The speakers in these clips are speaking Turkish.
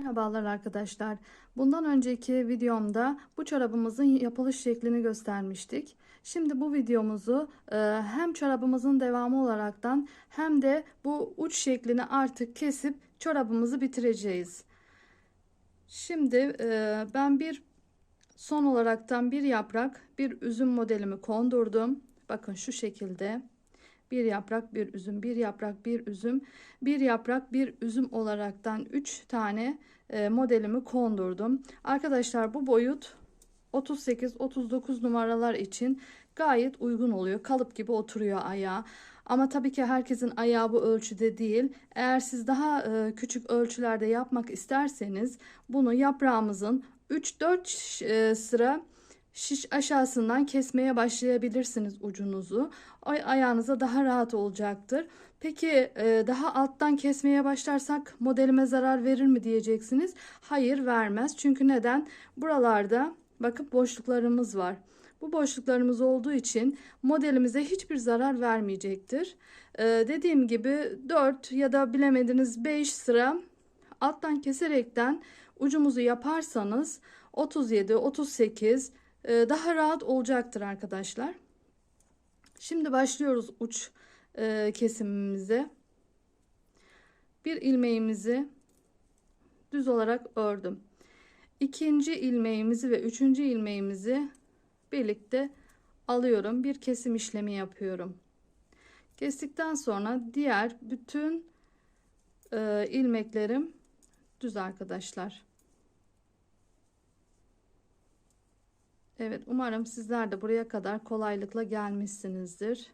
Merhabalar arkadaşlar. Bundan önceki videomda bu çorabımızın yapılış şeklini göstermiştik. Şimdi bu videomuzu e, hem çorabımızın devamı olaraktan hem de bu uç şeklini artık kesip çorabımızı bitireceğiz. Şimdi e, ben bir son olaraktan bir yaprak bir üzüm modelimi kondurdum. Bakın şu şekilde bir yaprak bir üzüm bir yaprak bir üzüm bir yaprak bir üzüm olaraktan 3 tane e, modelimi kondurdum. Arkadaşlar bu boyut 38 39 numaralar için gayet uygun oluyor. Kalıp gibi oturuyor ayağa ama tabii ki herkesin ayağı bu ölçüde değil. Eğer siz daha e, küçük ölçülerde yapmak isterseniz bunu yaprağımızın 3-4 e, sıra şiş aşağısından kesmeye başlayabilirsiniz ucunuzu. Ay ayağınıza daha rahat olacaktır. Peki e, daha alttan kesmeye başlarsak modelime zarar verir mi diyeceksiniz. Hayır vermez. Çünkü neden? Buralarda bakın boşluklarımız var. Bu boşluklarımız olduğu için modelimize hiçbir zarar vermeyecektir. Ee, dediğim gibi 4 ya da bilemediniz 5 sıra alttan keserekten ucumuzu yaparsanız 37, 38 e, daha rahat olacaktır arkadaşlar. Şimdi başlıyoruz uç e, kesimimize. Bir ilmeğimizi düz olarak ördüm. İkinci ilmeğimizi ve üçüncü ilmeğimizi birlikte alıyorum. Bir kesim işlemi yapıyorum. Kestikten sonra diğer bütün e, ilmeklerim düz arkadaşlar. Evet umarım sizler de buraya kadar kolaylıkla gelmişsinizdir.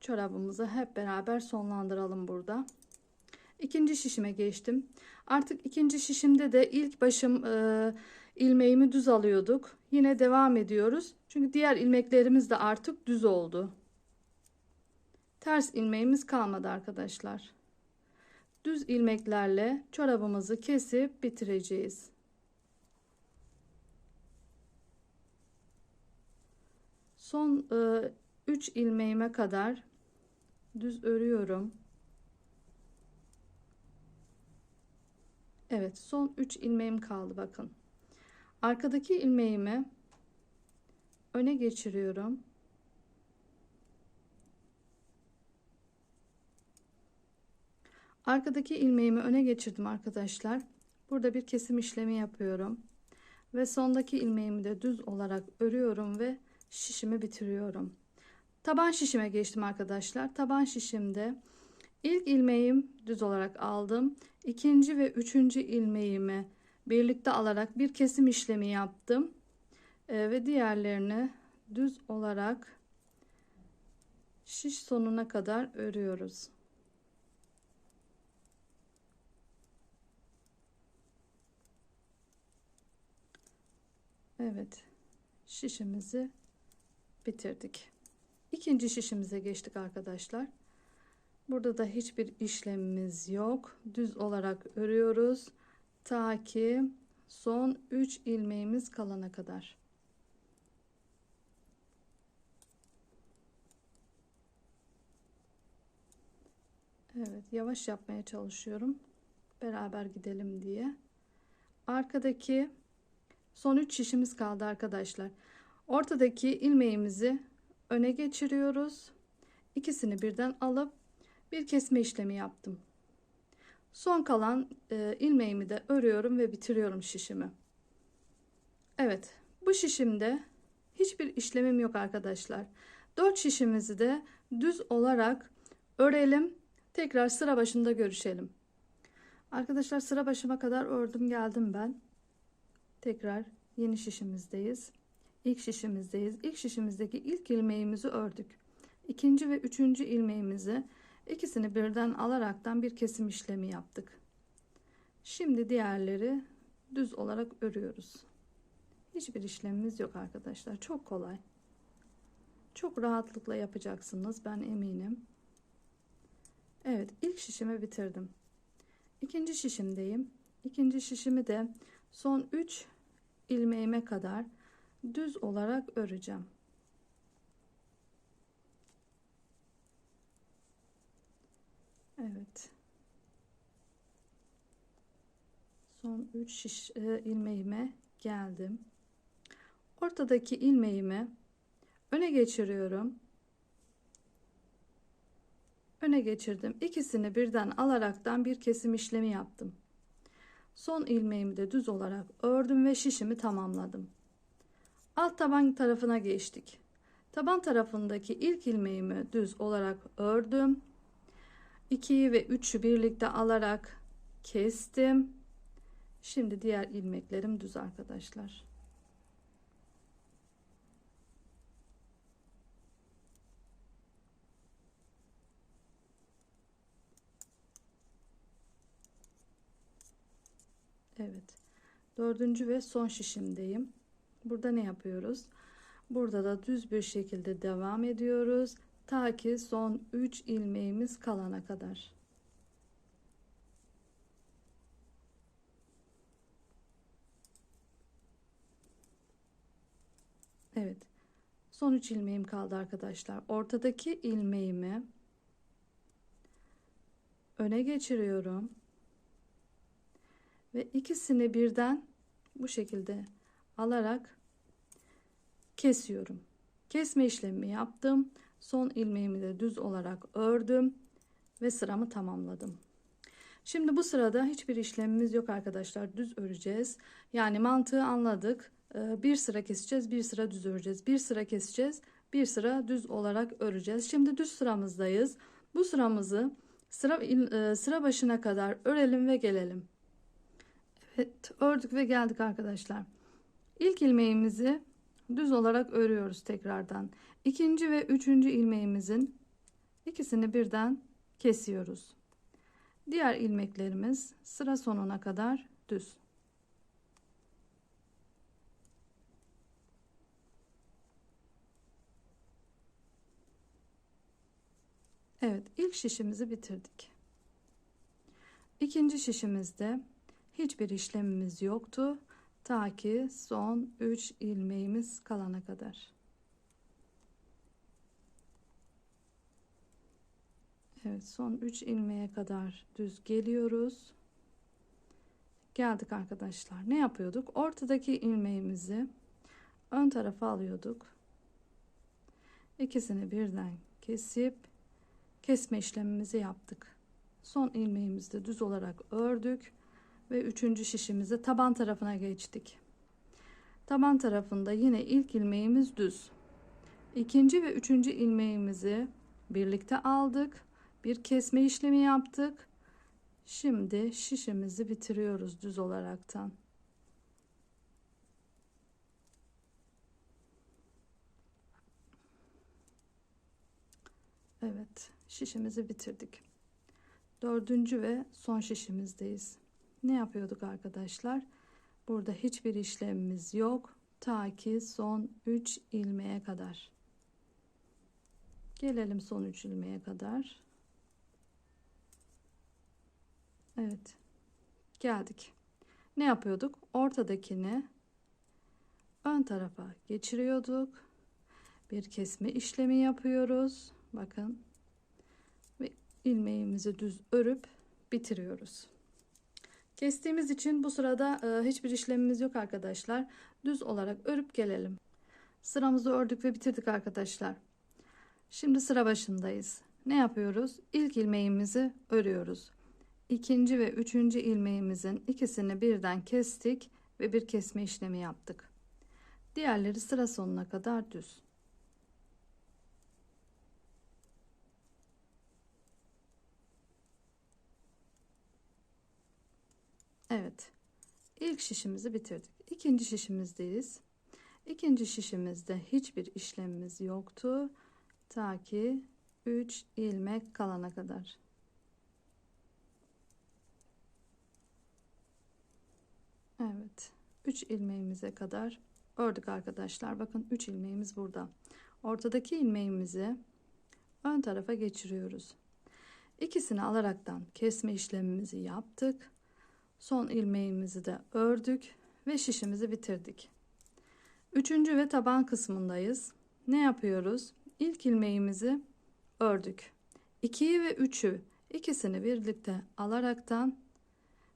Çorabımızı hep beraber sonlandıralım burada. İkinci şişime geçtim. Artık ikinci şişimde de ilk başım e, ilmeğimi düz alıyorduk. Yine devam ediyoruz. Çünkü diğer ilmeklerimiz de artık düz oldu. Ters ilmeğimiz kalmadı arkadaşlar. Düz ilmeklerle çorabımızı kesip bitireceğiz. Son 3 e, ilmeğime kadar düz örüyorum. Evet, son 3 ilmeğim kaldı bakın. Arkadaki ilmeğimi öne geçiriyorum. Arkadaki ilmeğimi öne geçirdim arkadaşlar. Burada bir kesim işlemi yapıyorum. Ve sondaki ilmeğimi de düz olarak örüyorum ve şişimi bitiriyorum. Taban şişime geçtim arkadaşlar. Taban şişimde ilk ilmeğim düz olarak aldım. İkinci ve üçüncü ilmeğimi birlikte alarak bir kesim işlemi yaptım. Ee, ve diğerlerini düz olarak şiş sonuna kadar örüyoruz. Evet şişimizi bitirdik. İkinci şişimize geçtik arkadaşlar. Burada da hiçbir işlemimiz yok. Düz olarak örüyoruz. Ta ki son 3 ilmeğimiz kalana kadar. Evet yavaş yapmaya çalışıyorum. Beraber gidelim diye. Arkadaki son 3 şişimiz kaldı arkadaşlar. Ortadaki ilmeğimizi öne geçiriyoruz. İkisini birden alıp bir kesme işlemi yaptım. Son kalan e, ilmeğimi de örüyorum ve bitiriyorum şişimi. Evet bu şişimde hiçbir işlemim yok arkadaşlar. 4 şişimizi de düz olarak örelim. Tekrar sıra başında görüşelim. Arkadaşlar sıra başıma kadar ördüm geldim ben. Tekrar yeni şişimizdeyiz ilk şişimizdeyiz. İlk şişimizdeki ilk ilmeğimizi ördük. İkinci ve üçüncü ilmeğimizi ikisini birden alaraktan bir kesim işlemi yaptık. Şimdi diğerleri düz olarak örüyoruz. Hiçbir işlemimiz yok arkadaşlar. Çok kolay. Çok rahatlıkla yapacaksınız ben eminim. Evet ilk şişimi bitirdim. İkinci şişimdeyim. İkinci şişimi de son 3 ilmeğime kadar düz olarak öreceğim. Evet. son 3 şiş e, ilmeğime geldim. Ortadaki ilmeğimi öne geçiriyorum. Öne geçirdim. İkisini birden alaraktan bir kesim işlemi yaptım. Son ilmeğimi de düz olarak ördüm ve şişimi tamamladım. Alt taban tarafına geçtik. Taban tarafındaki ilk ilmeğimi düz olarak ördüm. 2'yi ve 3'ü birlikte alarak kestim. Şimdi diğer ilmeklerim düz arkadaşlar. Evet. Dördüncü ve son şişimdeyim. Burada ne yapıyoruz? Burada da düz bir şekilde devam ediyoruz. Ta ki son 3 ilmeğimiz kalana kadar. Evet. Son 3 ilmeğim kaldı arkadaşlar. Ortadaki ilmeğimi öne geçiriyorum. Ve ikisini birden bu şekilde alarak kesiyorum. Kesme işlemi yaptım. Son ilmeğimi de düz olarak ördüm ve sıramı tamamladım. Şimdi bu sırada hiçbir işlemimiz yok arkadaşlar. Düz öreceğiz. Yani mantığı anladık. Ee, bir sıra keseceğiz, bir sıra düz öreceğiz. Bir sıra keseceğiz, bir sıra düz olarak öreceğiz. Şimdi düz sıramızdayız. Bu sıramızı sıra e, sıra başına kadar örelim ve gelelim. Evet, ördük ve geldik arkadaşlar. İlk ilmeğimizi düz olarak örüyoruz tekrardan. İkinci ve üçüncü ilmeğimizin ikisini birden kesiyoruz. Diğer ilmeklerimiz sıra sonuna kadar düz. Evet, ilk şişimizi bitirdik. İkinci şişimizde hiçbir işlemimiz yoktu. Ta ki son 3 ilmeğimiz kalana kadar. Evet son 3 ilmeğe kadar düz geliyoruz. Geldik arkadaşlar. Ne yapıyorduk? Ortadaki ilmeğimizi ön tarafa alıyorduk. İkisini birden kesip kesme işlemimizi yaptık. Son ilmeğimizi de düz olarak ördük ve üçüncü şişimizi taban tarafına geçtik. Taban tarafında yine ilk ilmeğimiz düz. İkinci ve üçüncü ilmeğimizi birlikte aldık. Bir kesme işlemi yaptık. Şimdi şişimizi bitiriyoruz düz olaraktan. Evet, şişimizi bitirdik. Dördüncü ve son şişimizdeyiz ne yapıyorduk arkadaşlar? Burada hiçbir işlemimiz yok. Ta ki son 3 ilmeğe kadar. Gelelim son 3 ilmeğe kadar. Evet. Geldik. Ne yapıyorduk? Ortadakini ön tarafa geçiriyorduk. Bir kesme işlemi yapıyoruz. Bakın. Ve ilmeğimizi düz örüp bitiriyoruz. Kestiğimiz için bu sırada e, hiçbir işlemimiz yok arkadaşlar. Düz olarak örüp gelelim. Sıramızı ördük ve bitirdik arkadaşlar. Şimdi sıra başındayız. Ne yapıyoruz? İlk ilmeğimizi örüyoruz. İkinci ve üçüncü ilmeğimizin ikisini birden kestik ve bir kesme işlemi yaptık. Diğerleri sıra sonuna kadar düz. Evet. İlk şişimizi bitirdik. İkinci şişimizdeyiz. İkinci şişimizde hiçbir işlemimiz yoktu. Ta ki 3 ilmek kalana kadar. Evet. 3 ilmeğimize kadar ördük arkadaşlar. Bakın 3 ilmeğimiz burada. Ortadaki ilmeğimizi ön tarafa geçiriyoruz. İkisini alaraktan kesme işlemimizi yaptık. Son ilmeğimizi de ördük ve şişimizi bitirdik. Üçüncü ve taban kısmındayız. Ne yapıyoruz? İlk ilmeğimizi ördük. 2'yi ve 3'ü ikisini birlikte alaraktan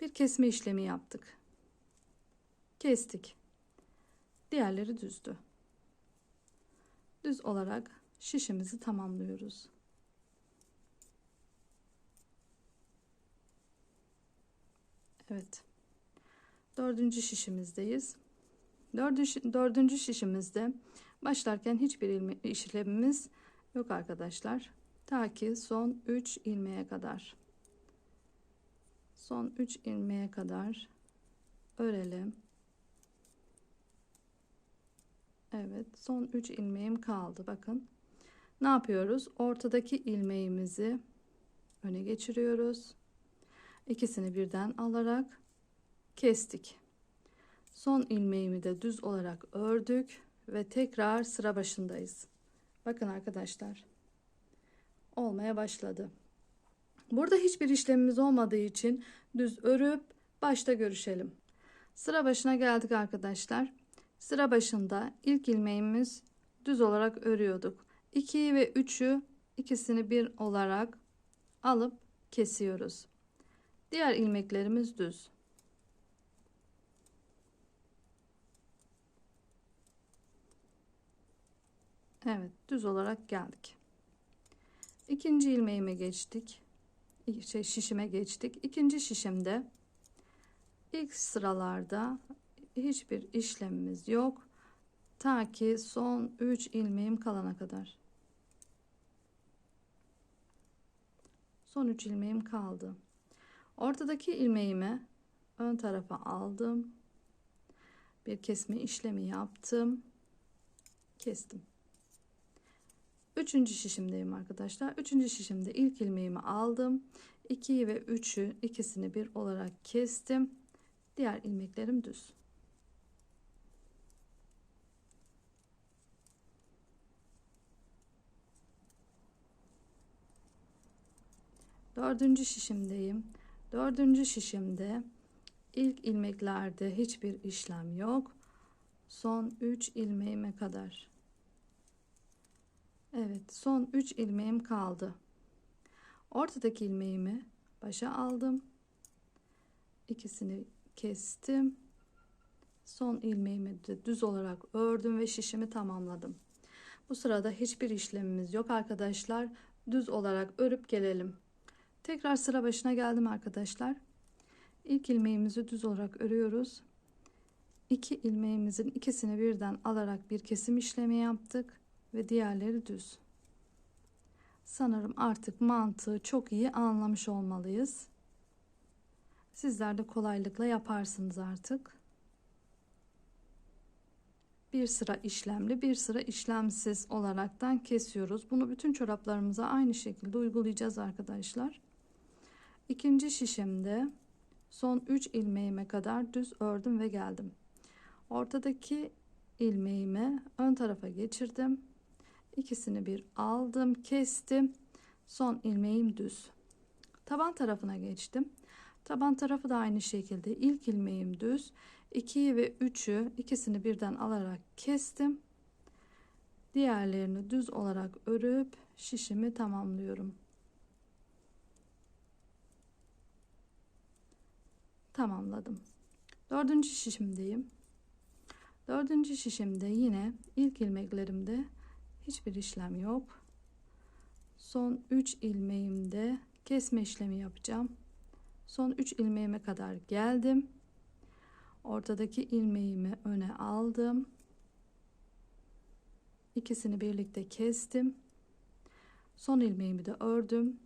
Bir kesme işlemi yaptık. Kestik. Diğerleri düzdü. Düz olarak şişimizi tamamlıyoruz. Evet. Dördüncü şişimizdeyiz. Dördüncü, dördüncü şişimizde başlarken hiçbir ilme, işlemimiz yok arkadaşlar. Ta ki son 3 ilmeğe kadar. Son 3 ilmeğe kadar örelim. Evet, son 3 ilmeğim kaldı. Bakın. Ne yapıyoruz? Ortadaki ilmeğimizi öne geçiriyoruz. İkisini birden alarak kestik. Son ilmeğimi de düz olarak ördük ve tekrar sıra başındayız. Bakın arkadaşlar. Olmaya başladı. Burada hiçbir işlemimiz olmadığı için düz örüp başta görüşelim. Sıra başına geldik arkadaşlar. Sıra başında ilk ilmeğimiz düz olarak örüyorduk. 2'yi ve 3'ü ikisini bir olarak alıp kesiyoruz. Diğer ilmeklerimiz düz. Evet düz olarak geldik. İkinci ilmeğime geçtik. Şey, şişime geçtik. İkinci şişimde ilk sıralarda hiçbir işlemimiz yok. Ta ki son 3 ilmeğim kalana kadar. Son 3 ilmeğim kaldı. Ortadaki ilmeğimi ön tarafa aldım. Bir kesme işlemi yaptım. Kestim. Üçüncü şişimdeyim arkadaşlar. Üçüncü şişimde ilk ilmeğimi aldım. 2'yi ve 3'ü ikisini bir olarak kestim. Diğer ilmeklerim düz. Dördüncü şişimdeyim. Dördüncü şişimde ilk ilmeklerde hiçbir işlem yok. Son 3 ilmeğime kadar. Evet son 3 ilmeğim kaldı. Ortadaki ilmeğimi başa aldım. İkisini kestim. Son ilmeğimi de düz olarak ördüm ve şişimi tamamladım. Bu sırada hiçbir işlemimiz yok arkadaşlar. Düz olarak örüp gelelim. Tekrar sıra başına geldim arkadaşlar. İlk ilmeğimizi düz olarak örüyoruz. İki ilmeğimizin ikisini birden alarak bir kesim işlemi yaptık ve diğerleri düz. Sanırım artık mantığı çok iyi anlamış olmalıyız. Sizler de kolaylıkla yaparsınız artık. Bir sıra işlemli, bir sıra işlemsiz olaraktan kesiyoruz. Bunu bütün çoraplarımıza aynı şekilde uygulayacağız arkadaşlar. İkinci şişimde son 3 ilmeğime kadar düz ördüm ve geldim. Ortadaki ilmeğimi ön tarafa geçirdim. İkisini bir aldım, kestim. Son ilmeğim düz. Taban tarafına geçtim. Taban tarafı da aynı şekilde ilk ilmeğim düz. 2'yi ve 3'ü ikisini birden alarak kestim. Diğerlerini düz olarak örüp şişimi tamamlıyorum. Tamamladım. Dördüncü şişimdeyim. Dördüncü şişimde yine ilk ilmeklerimde hiçbir işlem yok. Son 3 ilmeğimde kesme işlemi yapacağım. Son 3 ilmeğime kadar geldim. Ortadaki ilmeğimi öne aldım. İkisini birlikte kestim. Son ilmeğimi de ördüm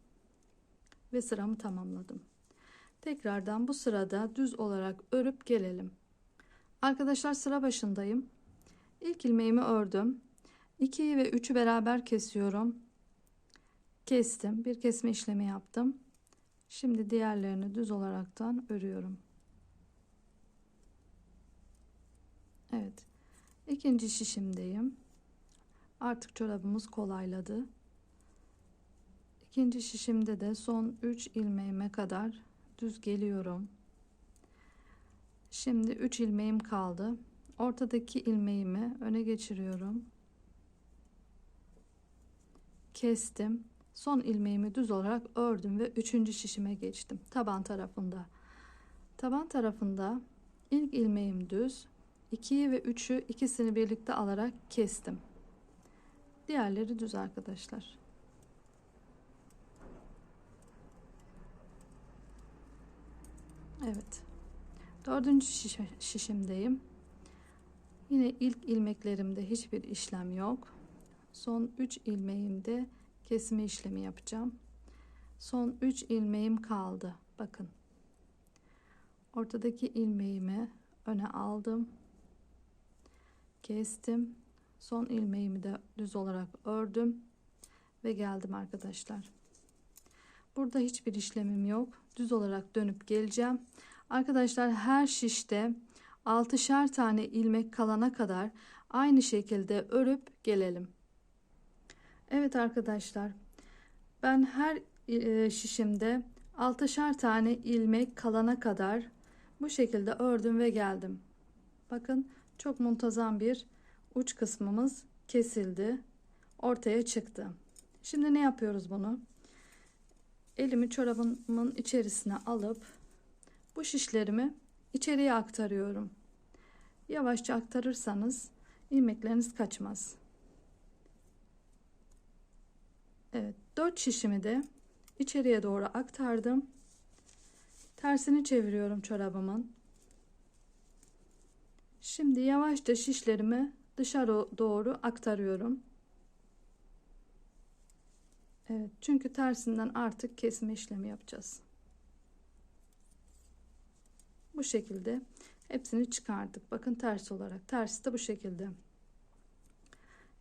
ve sıramı tamamladım. Tekrardan bu sırada düz olarak örüp gelelim. Arkadaşlar sıra başındayım. İlk ilmeğimi ördüm. 2'yi ve 3'ü beraber kesiyorum. Kestim. Bir kesme işlemi yaptım. Şimdi diğerlerini düz olaraktan örüyorum. Evet. İkinci şişimdeyim. Artık çorabımız kolayladı. İkinci şişimde de son 3 ilmeğime kadar düz geliyorum. Şimdi 3 ilmeğim kaldı. Ortadaki ilmeğimi öne geçiriyorum. Kestim. Son ilmeğimi düz olarak ördüm ve üçüncü şişime geçtim. Taban tarafında. Taban tarafında ilk ilmeğim düz, 2'yi ve 3'ü ikisini birlikte alarak kestim. Diğerleri düz arkadaşlar. Evet. Dördüncü şiş şişimdeyim. Yine ilk ilmeklerimde hiçbir işlem yok. Son 3 ilmeğimde kesme işlemi yapacağım. Son 3 ilmeğim kaldı. Bakın. Ortadaki ilmeğimi öne aldım. Kestim. Son ilmeğimi de düz olarak ördüm ve geldim arkadaşlar. Burada hiçbir işlemim yok. Düz olarak dönüp geleceğim. Arkadaşlar her şişte 6'şer tane ilmek kalana kadar aynı şekilde örüp gelelim. Evet arkadaşlar. Ben her e, şişimde 6'şer tane ilmek kalana kadar bu şekilde ördüm ve geldim. Bakın çok muntazam bir uç kısmımız kesildi. Ortaya çıktı. Şimdi ne yapıyoruz bunu? Elimi çorabımın içerisine alıp bu şişlerimi içeriye aktarıyorum. Yavaşça aktarırsanız ilmekleriniz kaçmaz. Evet, 4 şişimi de içeriye doğru aktardım. Tersini çeviriyorum çorabımın. Şimdi yavaşça şişlerimi dışarı doğru aktarıyorum. Evet, çünkü tersinden artık kesme işlemi yapacağız. Bu şekilde hepsini çıkardık. Bakın ters olarak. Tersi de bu şekilde.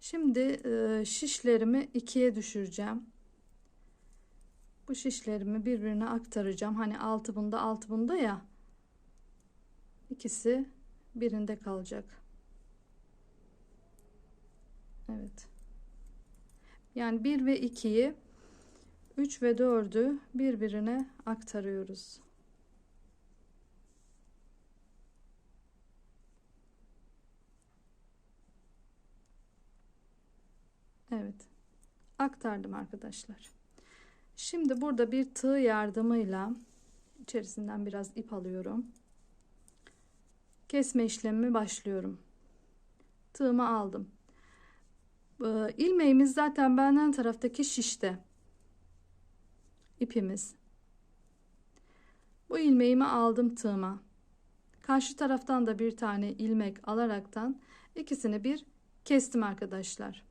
Şimdi e, şişlerimi ikiye düşüreceğim. Bu şişlerimi birbirine aktaracağım. Hani altı bunda altı bunda ya. İkisi birinde kalacak. Evet. Yani 1 ve 2'yi 3 ve 4'ü birbirine aktarıyoruz. Evet. Aktardım arkadaşlar. Şimdi burada bir tığ yardımıyla içerisinden biraz ip alıyorum. Kesme işlemimi başlıyorum. Tığımı aldım. Ee, ilmeğimiz zaten benden taraftaki şişte. İpimiz. Bu ilmeğimi aldım tığıma. Karşı taraftan da bir tane ilmek alaraktan ikisini bir kestim arkadaşlar.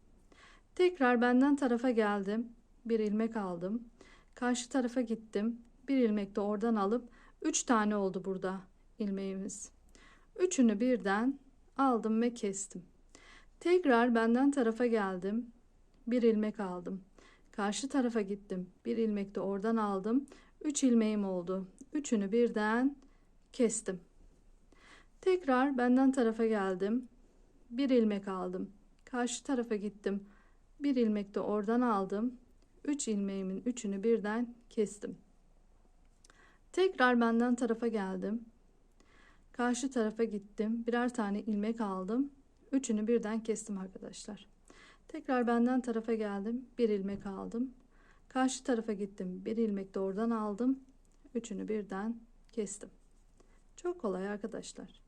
Tekrar benden tarafa geldim. Bir ilmek aldım. Karşı tarafa gittim. Bir ilmek de oradan alıp 3 tane oldu burada ilmeğimiz. Üçünü birden aldım ve kestim. Tekrar benden tarafa geldim. Bir ilmek aldım. Karşı tarafa gittim. Bir ilmek de oradan aldım. Üç ilmeğim oldu. Üçünü birden kestim. Tekrar benden tarafa geldim. Bir ilmek aldım. Karşı tarafa gittim. Bir ilmek de oradan aldım. Üç ilmeğimin üçünü birden kestim. Tekrar benden tarafa geldim. Karşı tarafa gittim. Birer tane ilmek aldım. Üçünü birden kestim arkadaşlar. Tekrar benden tarafa geldim. Bir ilmek aldım. Karşı tarafa gittim. Bir ilmek de oradan aldım. Üçünü birden kestim. Çok kolay arkadaşlar.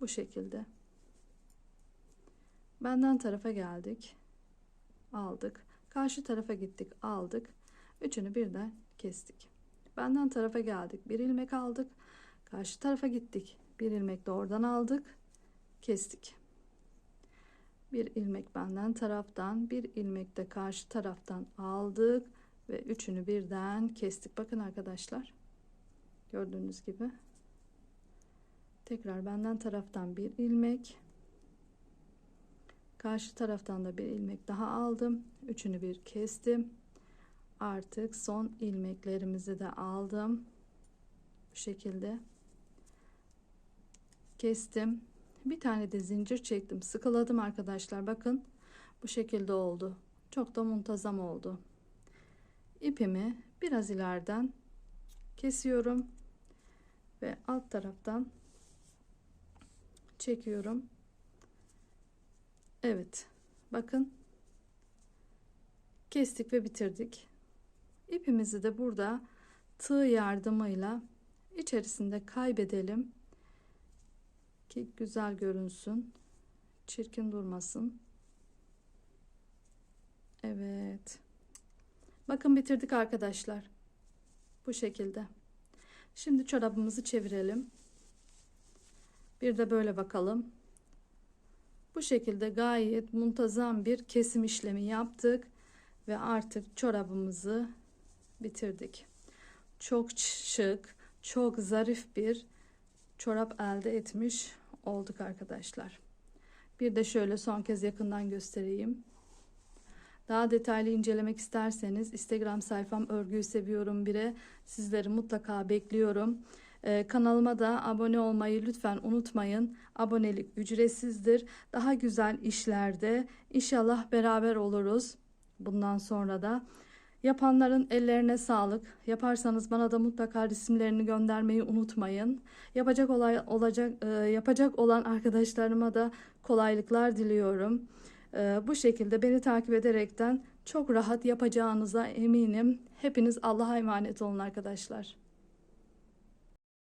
Bu şekilde. Benden tarafa geldik. Aldık. Karşı tarafa gittik. Aldık. Üçünü birden kestik. Benden tarafa geldik. Bir ilmek aldık. Karşı tarafa gittik. Bir ilmek de oradan aldık. Kestik bir ilmek benden taraftan bir ilmek de karşı taraftan aldık ve üçünü birden kestik. Bakın arkadaşlar gördüğünüz gibi. Tekrar benden taraftan bir ilmek karşı taraftan da bir ilmek daha aldım. Üçünü bir kestim. Artık son ilmeklerimizi de aldım. Bu şekilde kestim bir tane de zincir çektim. Sıkıladım arkadaşlar. Bakın bu şekilde oldu. Çok da muntazam oldu. İpimi biraz ileriden kesiyorum ve alt taraftan çekiyorum. Evet bakın. Kestik ve bitirdik. İpimizi de burada tığ yardımıyla içerisinde kaybedelim ki güzel görünsün. Çirkin durmasın. Evet. Bakın bitirdik arkadaşlar. Bu şekilde. Şimdi çorabımızı çevirelim. Bir de böyle bakalım. Bu şekilde gayet muntazam bir kesim işlemi yaptık ve artık çorabımızı bitirdik. Çok şık, çok zarif bir çorap elde etmiş olduk arkadaşlar. Bir de şöyle son kez yakından göstereyim. Daha detaylı incelemek isterseniz Instagram sayfam örgüyü seviyorum bire sizleri mutlaka bekliyorum. Ee, kanalıma da abone olmayı lütfen unutmayın. Abonelik ücretsizdir. Daha güzel işlerde inşallah beraber oluruz. Bundan sonra da yapanların ellerine sağlık. Yaparsanız bana da mutlaka resimlerini göndermeyi unutmayın. Yapacak olay olacak e, yapacak olan arkadaşlarıma da kolaylıklar diliyorum. E, bu şekilde beni takip ederekten çok rahat yapacağınıza eminim. Hepiniz Allah'a emanet olun arkadaşlar.